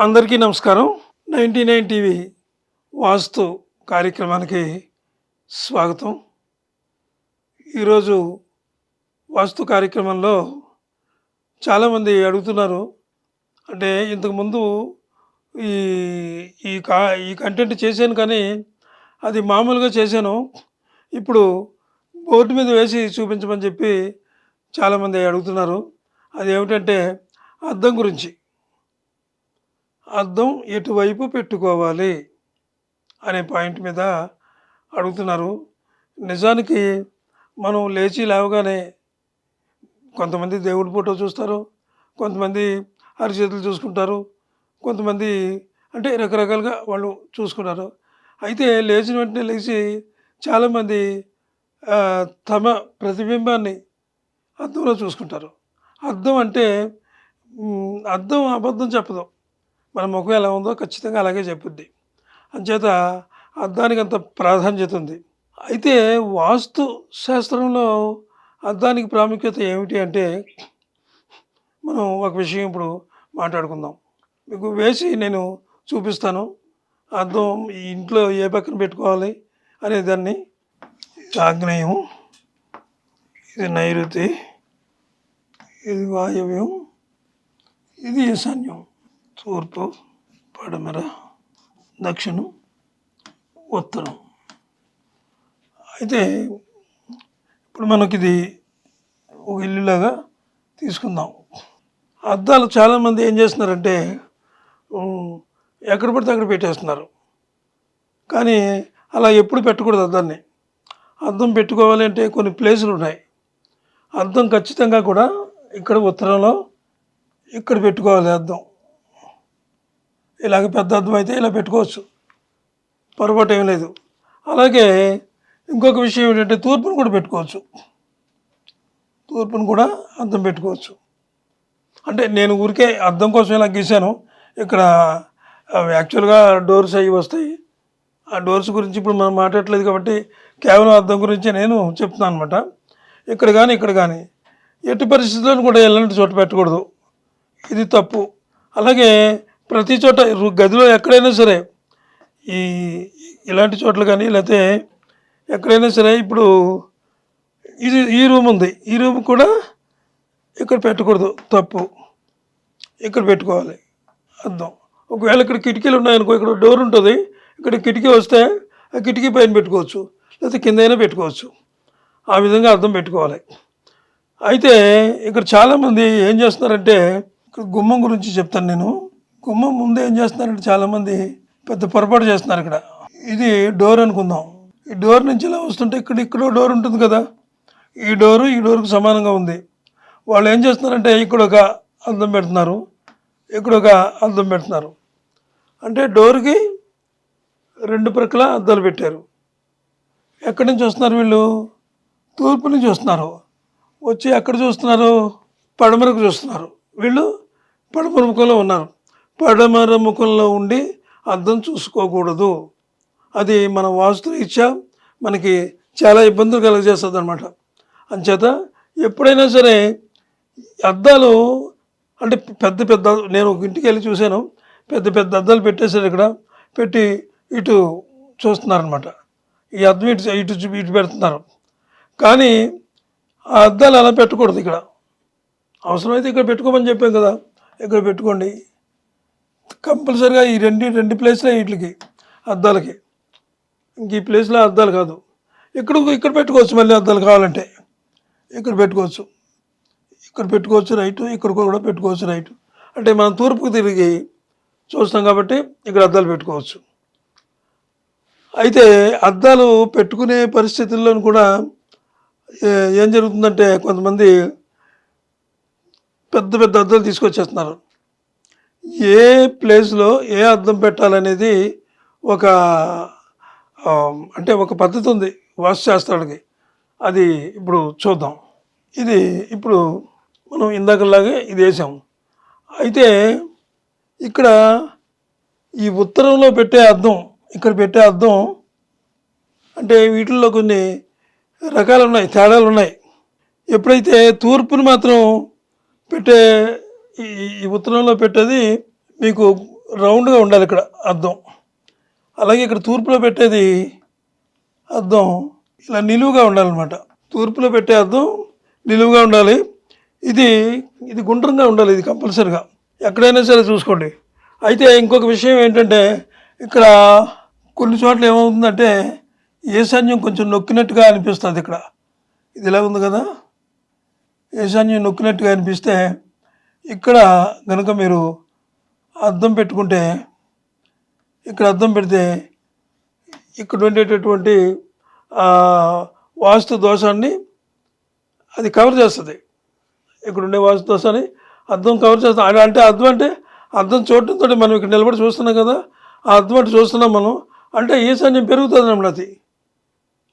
అందరికీ నమస్కారం. Ninety nine TV వాస్తు కార్యక్రమానికి స్వాగతం. ఈరోజు వాస్తు కార్యక్రమంలో చాలామంది అడుగుతున్నారు. అంటే ఇంతకుముందు ఈ ఈ కా ఈ కంటెంట్ చేశాను కానీ అది మామూలుగా చేశాను. ఇప్పుడు బోర్డు మీద వేసి చూపించమని చెప్పి చాలామంది అడుగుతున్నారు. అది ఏమిటంటే అద్దం గురించి. అద్దం ఎటువైపు పెట్టుకోవాలి అనే పాయింట్ మీద అడుగుతున్నారు. నిజానికి మనం లేచి లేవగానే కొంతమంది దేవుడి ఫోటో చూస్తారు కొంతమంది అరిచేతులు చూసుకుంటారు కొంతమంది అంటే రకరకాలుగా వాళ్ళు చూసుకుంటారు. అయితే లేచిన వెంటనే లేచి చాలామంది తమ ప్రతిబింబాన్ని అద్దంలో చూసుకుంటారు. అద్దం అంటే అర్థం అద్దం అబద్ధం చెప్పదు. మన ముఖం ఎలా ఉందో ఖచ్చితంగా అలాగే చెప్పుద్ది. అంచేత అద్దానికి అంత ప్రాధాన్యత ఉంది. అయితే వాస్తు శాస్త్రంలో అద్దానికి ప్రాముఖ్యత ఏమిటి అంటే మనం ఒక విషయం ఇప్పుడు మాట్లాడుకుందాం. మీకు వేసి నేను చూపిస్తాను. అద్దం ఈ ఇంట్లో ఏ పక్కన పెట్టుకోవాలి అనే దాన్ని ఆగ్నేయం ఇది నైరుతి ఇది వాయవ్యం ఇది ఈశాన్యం. తూర్పు పడమర దక్షిణం ఉత్తరం. అయితే ఇప్పుడు మనకి ఇది ఒక ఇల్లులాగా తీసుకుందాం. అద్దాలు చాలామంది ఏం చేస్తున్నారంటే ఎక్కడ పడితే అక్కడ పెట్టేస్తున్నారు. కానీ అలా ఎప్పుడు పెట్టకూడదు అద్దాన్ని. అద్దం పెట్టుకోవాలి అంటే కొన్ని ప్లేసులు ఉన్నాయి. అద్దం ఖచ్చితంగా కూడా ఇక్కడ ఉత్తరంలో ఇక్కడ పెట్టుకోవాలి అద్దం. ఇలాగ పెద్ద అద్దం అయితే ఇలా పెట్టుకోవచ్చు. పొరపాటు ఏం లేదు. అలాగే ఇంకొక విషయం ఏంటంటే తూర్పును కూడా పెట్టుకోవచ్చు. తూర్పును కూడా అద్దం పెట్టుకోవచ్చు. అంటే నేను ఊరికే అద్దం కోసం ఇలా గీశాను. ఇక్కడ యాక్చువల్గా డోర్స్ అవి వస్తాయి. ఆ డోర్స్ గురించి ఇప్పుడు మనం మాట్లాడలేదు కాబట్టి కేవలం అద్దం గురించి నేను చెప్తున్నాను అనమాట ఇక్కడ కానీ ఇక్కడ కానీ ఎట్టి పరిస్థితుల్లో కూడా ఎలాంటి చోట పెట్టకూడదు. ఇది తప్పు. అలాగే ప్రతి చోట గదిలో ఎక్కడైనా సరే ఈ ఇలాంటి చోట్ల కానీ లేకపోతే ఎక్కడైనా సరే ఇప్పుడు ఇది ఈ రూమ్ ఉంది. ఈ రూమ్ కూడా ఇక్కడ పెట్టకూడదు. తప్పు. ఇక్కడ పెట్టుకోవాలి. అర్థం. ఒకవేళ ఇక్కడ కిటికీలు ఉన్నాయనుకో ఇక్కడ డోర్ ఉంటుంది. ఇక్కడ కిటికీ వస్తే ఆ కిటికీ పైన పెట్టుకోవచ్చు. లేకపోతే కింద అయినా పెట్టుకోవచ్చు. ఆ విధంగా అర్థం పెట్టుకోవాలి. అయితే ఇక్కడ చాలామంది ఏం చేస్తున్నారంటే ఇక్కడ గుమ్మం గురించి చెప్తాను నేను. కుంభం ముందు ఏం చేస్తున్నారంటే చాలామంది పెద్ద పొరపాటు చేస్తున్నారు ఇక్కడ. ఇది డోర్ అనుకుందాం. ఈ డోర్ నుంచి ఇలా వస్తుంటే ఇక్కడ ఇక్కడ డోర్ ఉంటుంది కదా. ఈ డోరు ఈ డోర్కు సమానంగా ఉంది. వాళ్ళు ఏం చేస్తున్నారంటే ఇక్కడ ఒక అద్దం పెడుతున్నారు. ఇక్కడ ఒక అద్దం పెడుతున్నారు. అంటే డోర్కి రెండు ప్రక్కల అద్దాలు పెట్టారు. ఎక్కడి నుంచి వస్తున్నారు వీళ్ళు? తూర్పు నుంచి వస్తున్నారు. వచ్చి ఎక్కడ చూస్తున్నారు? పడమరకు చూస్తున్నారు. వీళ్ళు పడమరుకులో ఉన్నారు. పడమర ముఖంలో ఉండి అర్థం చూసుకోకూడదు. అది మన వాస్తురీత్యా మనకి చాలా ఇబ్బందులు కలగజేస్తుంది అనమాట అంచేత ఎప్పుడైనా సరే అద్దాలు అంటే పెద్ద పెద్ద నేను ఒక ఇంటికి వెళ్ళి చూశాను. పెద్ద పెద్ద అద్దాలు పెట్టేశారు ఇక్కడ. పెట్టి ఇటు చూస్తున్నారనమాట ఈ అద్దం ఇటు ఇటు ఇటు పెడుతున్నారు. కానీ ఆ అద్దాలు అలా పెట్టకూడదు ఇక్కడ. అవసరమైతే ఇక్కడ పెట్టుకోమని చెప్పాం కదా. ఇక్కడ పెట్టుకోండి. కంపల్సరిగా ఈ రెండు రెండు ప్లేస్లే వీటికి అద్దాలకి. ఇంక ఈ ప్లేస్లో అద్దాలు కాదు. ఇక్కడ ఇక్కడ పెట్టుకోవచ్చు మళ్ళీ అద్దాలు కావాలంటే. ఇక్కడ పెట్టుకోవచ్చు. ఇక్కడ పెట్టుకోవచ్చు రైట్ ఇక్కడ కూడా పెట్టుకోవచ్చు రైట్. అంటే మనం తూర్పుకు తిరిగి చూస్తాం కాబట్టి ఇక్కడ అద్దాలు పెట్టుకోవచ్చు. అయితే అద్దాలు పెట్టుకునే పరిస్థితుల్లో కూడా ఏ- ఏం జరుగుతుందంటే కొంతమంది పెద్ద పెద్ద అద్దాలు తీసుకొచ్చేస్తున్నారు. ఏ ప్లేస్లో ఏ అర్థం పెట్టాలనేది ఒక అంటే ఒక పద్ధతి ఉంది వాస్తుశాస్త్రాలకి అది ఇప్పుడు చూద్దాం. ఇది ఇప్పుడు మనం ఇందాకలాగే ఇది వేసాం. అయితే ఇక్కడ ఈ ఉత్తరంలో పెట్టే అర్థం ఇక్కడ పెట్టే అర్థం అంటే వీటిల్లో కొన్ని రకాలు ఉన్నాయి తేడాలు ఉన్నాయి ఎప్పుడైతే తూర్పుని మాత్రం పెట్టే ఈ ఉత్తరంలో పెట్టేది మీకు రౌండ్గా ఉండాలి ఇక్కడ అద్దం. అలాగే ఇక్కడ తూర్పులో పెట్టేది అద్దం ఇలా నిలువుగా ఉండాలన్నమాట. తూర్పులో పెట్టే అద్దం నిలువుగా ఉండాలి. ఇది ఇది గుండ్రంగా ఉండాలి ఇది కంపల్సరిగా. ఎక్కడైనా సరే చూసుకోండి. అయితే ఇంకొక విషయం ఏంటంటే ఇక్కడ కొన్ని చోట్ల ఏమవుతుందంటే ఈశాన్యం కొంచెం నొక్కినట్టుగా అనిపిస్తుంది ఇక్కడ. ఇది ఇలా ఉంది కదా? ఈశాన్యం నొక్కినట్టుగా అనిపిస్తే ఇక్కడ కనుక మీరు అద్దం పెట్టుకుంటే ఇక్కడ అద్దం పెడితే ఇక్కడ ఉండేటటువంటి వాస్తు దోషాన్ని అది కవర్ చేస్తుంది. ఇక్కడ ఉండే వాస్తు దోషాన్ని అద్దం కవర్ చేస్తుంది. అంటే అర్థం అంటే అర్థం చూడటంతో మనం ఇక్కడ నిలబడి చూస్తున్నాం కదా ఆ అర్థం అంటే చూస్తున్నాం మనం అంటే ఈశాన్యం పెరుగుతుంది అన్నమాట అది.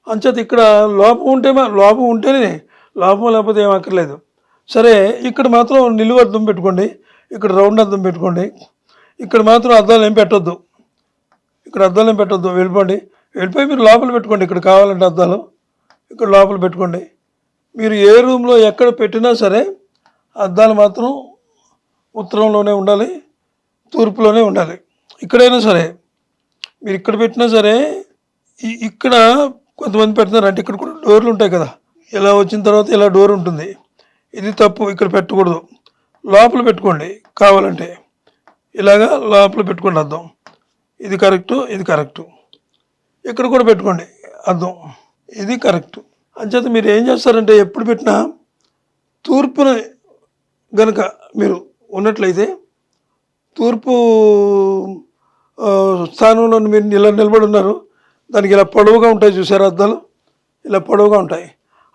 అంచేత ఇక్కడ లోపం ఉంటే మా- లోపం ఉంటేనే లోపం లేకపోతే ఏం అక్కర్లేదు. సరే ఇక్కడ మాత్రం నిలువ అద్దం పెట్టుకోండి. ఇక్కడ రౌండ్ అద్దం పెట్టుకోండి. ఇక్కడ మాత్రం అద్దాలు ఏం పెట్టొద్దు. ఇక్కడ అద్దాలు ఏం పెట్టొద్దు. వెళ్ళిపోండి. వెళ్ళిపోయి మీరు లోపల పెట్టుకోండి. ఇక్కడ కావాలంటే అద్దాలు. ఇక్కడ లోపల పెట్టుకోండి. మీరు ఏ రూమ్లో ఎక్కడ పెట్టినా సరే అద్దాలు మాత్రం ఉత్తరంలోనే ఉండాలి. తూర్పులోనే ఉండాలి. ఇక్కడైనా సరే మీరు ఇక్కడ పెట్టినా సరే ఈ- ఇక్కడ కొంతమంది పెడుతున్నారు. అంటే ఇక్కడ కూడా డోర్లు ఉంటాయి కదా. ఇలా వచ్చిన తర్వాత ఇలా డోర్ ఉంటుంది. ఇది తప్పు ఇక్కడ పెట్టకూడదు. లోపల పెట్టుకోండి కావాలంటే. ఇలాగా లోపల పెట్టుకోండి అర్థం. ఇది కరెక్టు ఇది కరెక్టు. ఇక్కడ కూడా పెట్టుకోండి అర్థం. ఇది కరెక్టు. అంచేత మీరు ఏం చేస్తారంటే ఎప్పుడు పెట్టినా తూర్పున గనక మీరు ఉన్నట్లయితే తూర్పు స్థానంలో మీరు ఇలా నిలబడి ఉన్నారు. దానికి ఇలా పొడవుగా ఉంటాయి చూసారు అద్దాలు? ఇలా పొడవుగా ఉంటాయి.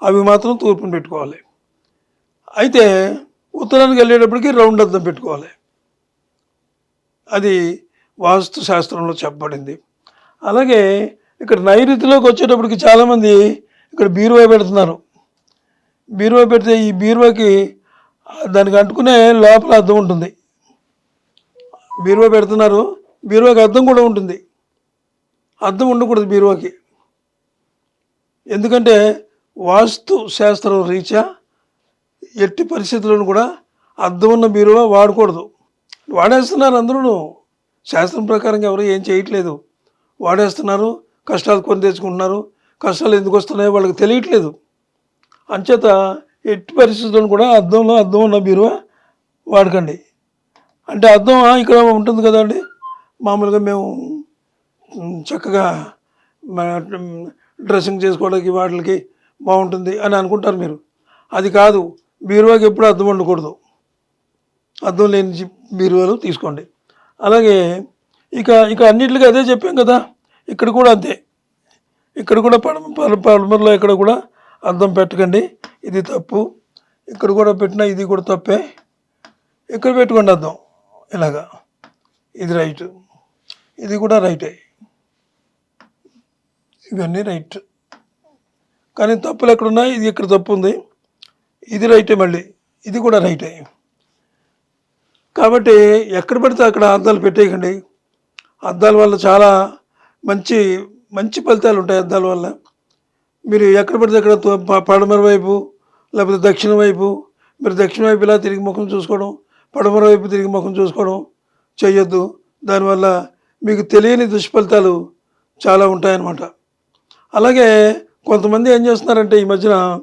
అవి మాత్రం తూర్పును పెట్టుకోవాలి. అయితే ఉత్తరానికి వెళ్ళేటప్పటికి రౌండ్ అద్దం పెట్టుకోవాలి. అది వాస్తు శాస్త్రంలో చెప్పబడింది. అలాగే ఇక్కడ నైరుతిలోకి వచ్చేటప్పటికి చాలామంది ఇక్కడ బీరువా పెడుతున్నారు. బీరువా పెడితే ఈ బీరువాకి దానికి అంటుకునే లోపల అద్దం ఉంటుంది. బీరువా పెడుతున్నారు. బీరువాకి అద్దం కూడా ఉంటుంది. అద్దం ఉండకూడదు బీరువాకి. ఎందుకంటే వాస్తు శాస్త్రం రీత్యా ఎట్టి పరిస్థితులను కూడా అద్దం ఉన్న బీరువా వాడకూడదు. వాడేస్తున్నారు అందరూ శాస్త్రం ప్రకారం ఎవరు ఏం చేయట్లేదు. వాడేస్తున్నారు కష్టాలు కొని తెచ్చుకుంటున్నారు కష్టాలు ఎందుకు వస్తున్నాయో వాళ్ళకి తెలియట్లేదు. అంచేత ఎట్టి పరిస్థితులను కూడా అద్దంలో అద్దం ఉన్న బీరువా వాడకండి. అంటే అద్దం ఇక్కడ ఉంటుంది కదండి మామూలుగా మేము చక్కగా డ్రెస్సింగ్ చేసుకోవడానికి వాటికి బాగుంటుంది అని అనుకుంటారు మీరు. అది కాదు బీరువాకి ఎప్పుడు అద్దం ఉండకూడదు అద్దం లేని బీరువాలు తీసుకోండి. అలాగే ఇక ఇక అన్నిటికీ అదే చెప్పాం కదా ఇక్కడ కూడా అంతే. ఇక్కడ కూడా పడమ పడ- పడమరలో ఇక్కడ కూడా అద్దం పెట్టకండి. ఇది తప్పు. ఇక్కడ కూడా పెట్టినా ఇది కూడా తప్పే. ఇక్కడ పెట్టుకోండి అద్దం ఇలాగా. ఇది రైట్. ఇది కూడా రైటే. ఇవన్నీ రైట్. కానీ తప్పులు ఎక్కడున్నాయి ఇది ఇక్కడ తప్పు ఉంది. ఇది రైటే మళ్ళీ. ఇది కూడా రైటే. కాబట్టి ఎక్కడ పడితే అక్కడ అద్దాలు పెట్టేయకండి. అద్దాల వల్ల చాలా మంచి మంచి ఫలితాలు ఉంటాయి అద్దాల వల్ల. మీరు ఎక్కడ పడితే అక్కడ తో- పడమర వైపు లేకపోతే దక్షిణ వైపు మీరు దక్షిణ వైపు ఇలా తిరిగి ముఖం చూసుకోవడం పడమర వైపు తిరిగి ముఖం చూసుకోవడం చేయొద్దు దానివల్ల మీకు తెలియని దుష్ఫలితాలు చాలా ఉంటాయన్నమాట. అలాగే కొంతమంది ఏం చేస్తున్నారంటే ఈ మధ్యన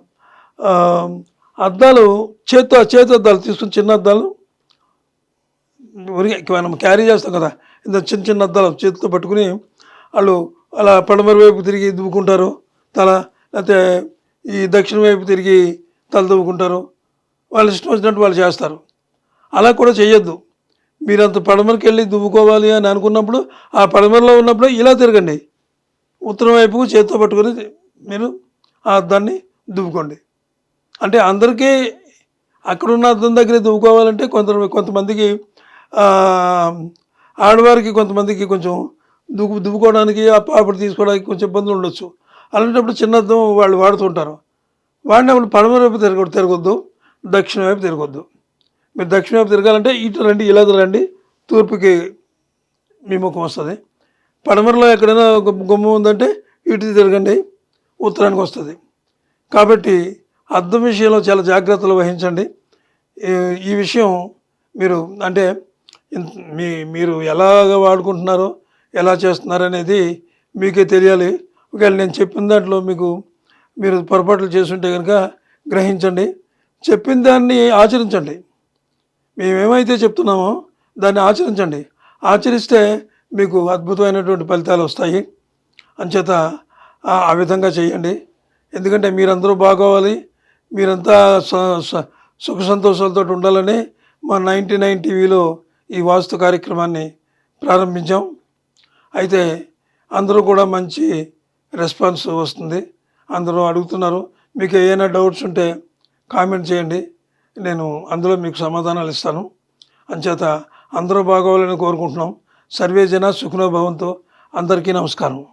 అద్దాలు చేత్తో చేతి అద్దాలు తీసుకుని చిన్న అద్దాలు. మనం క్యారీ చేస్తాం కదా. ఇంత చిన్న చిన్న అద్దాలు చేతితో పట్టుకుని వాళ్ళు అలా పడమర వైపు తిరిగి దువ్వుకుంటారు. తల లేకపోతే ఈ దక్షిణ వైపు తిరిగి తల దువ్వుకుంటారు. వాళ్ళు ఇష్టం వచ్చినట్టు వాళ్ళు చేస్తారు. అలా కూడా చేయొద్దు. మీరు అంత పడమరకి వెళ్ళి దువ్వుకోవాలి అని అనుకున్నప్పుడు ఆ పడమరలో ఉన్నప్పుడు ఇలా తిరగండి. ఉత్తరం వైపు చేతితో పట్టుకొని మీరు ఆ అద్దాన్ని దువ్వుకోండి. అంటే అందరికీ అక్కడున్న అద్దం దగ్గరే దువ్వుకోవాలంటే కొంత కొంతమందికి ఆడవారికి కొంతమందికి కొంచెం దువ్వు దువ్వుకోవడానికి ఆ తీసుకోవడానికి కొంచెం ఇబ్బందులు ఉండొచ్చు. అలాంటప్పుడు చిన్న అద్దం వాళ్ళు వాడుతుంటారు. వాడినప్పుడు పడమర వైపు తిరగ తిరగొద్దు దక్షిణ వైపు తిరగొద్దు. మీరు దక్షిణ వైపు తిరగాలంటే ఇటు రండి ఇలా రండి తూర్పుకి మీ ముఖం వస్తుంది. పడమరలో ఎక్కడైనా ఒక గుమ్మం ఉందంటే ఇటు తిరగండి ఉత్తరానికి వస్తుంది. కాబట్టి అర్థం విషయంలో చాలా జాగ్రత్తలు వహించండి. ఈ- విషయం మీరు అంటే మీ మీరు ఎలాగ వాడుకుంటున్నారో ఎలా చేస్తున్నారు అనేది మీకే తెలియాలి. ఒకవేళ నేను చెప్పిన దాంట్లో మీకు మీరు పొరపాట్లు చేస్తుంటే కనుక గ్రహించండి. చెప్పిన దాన్ని ఆచరించండి. మేమేమైతే చెప్తున్నామో దాన్ని ఆచరించండి. ఆచరిస్తే మీకు అద్భుతమైనటువంటి ఫలితాలు వస్తాయి. అంచేత ఆ విధంగా చేయండి. ఎందుకంటే మీరందరూ బాగోవాలి. మీరంతా స- స- సుఖ సంతోషాలతో ఉండాలని మా నైంటీ నైన్ టీవీలో ఈ వాస్తు కార్యక్రమాన్ని ప్రారంభించాం. అయితే అందరూ కూడా మంచి రెస్పాన్స్ వస్తుంది. అందరూ అడుగుతున్నారు. మీకు ఏమైనా డౌట్స్ ఉంటే కామెంట్ చేయండి. నేను అందులో మీకు సమాధానాలు ఇస్తాను. అంచేత అందరూ బాగోవాలని కోరుకుంటున్నాం. సర్వే జన సుఖనో భవంతో అందరికీ నమస్కారం.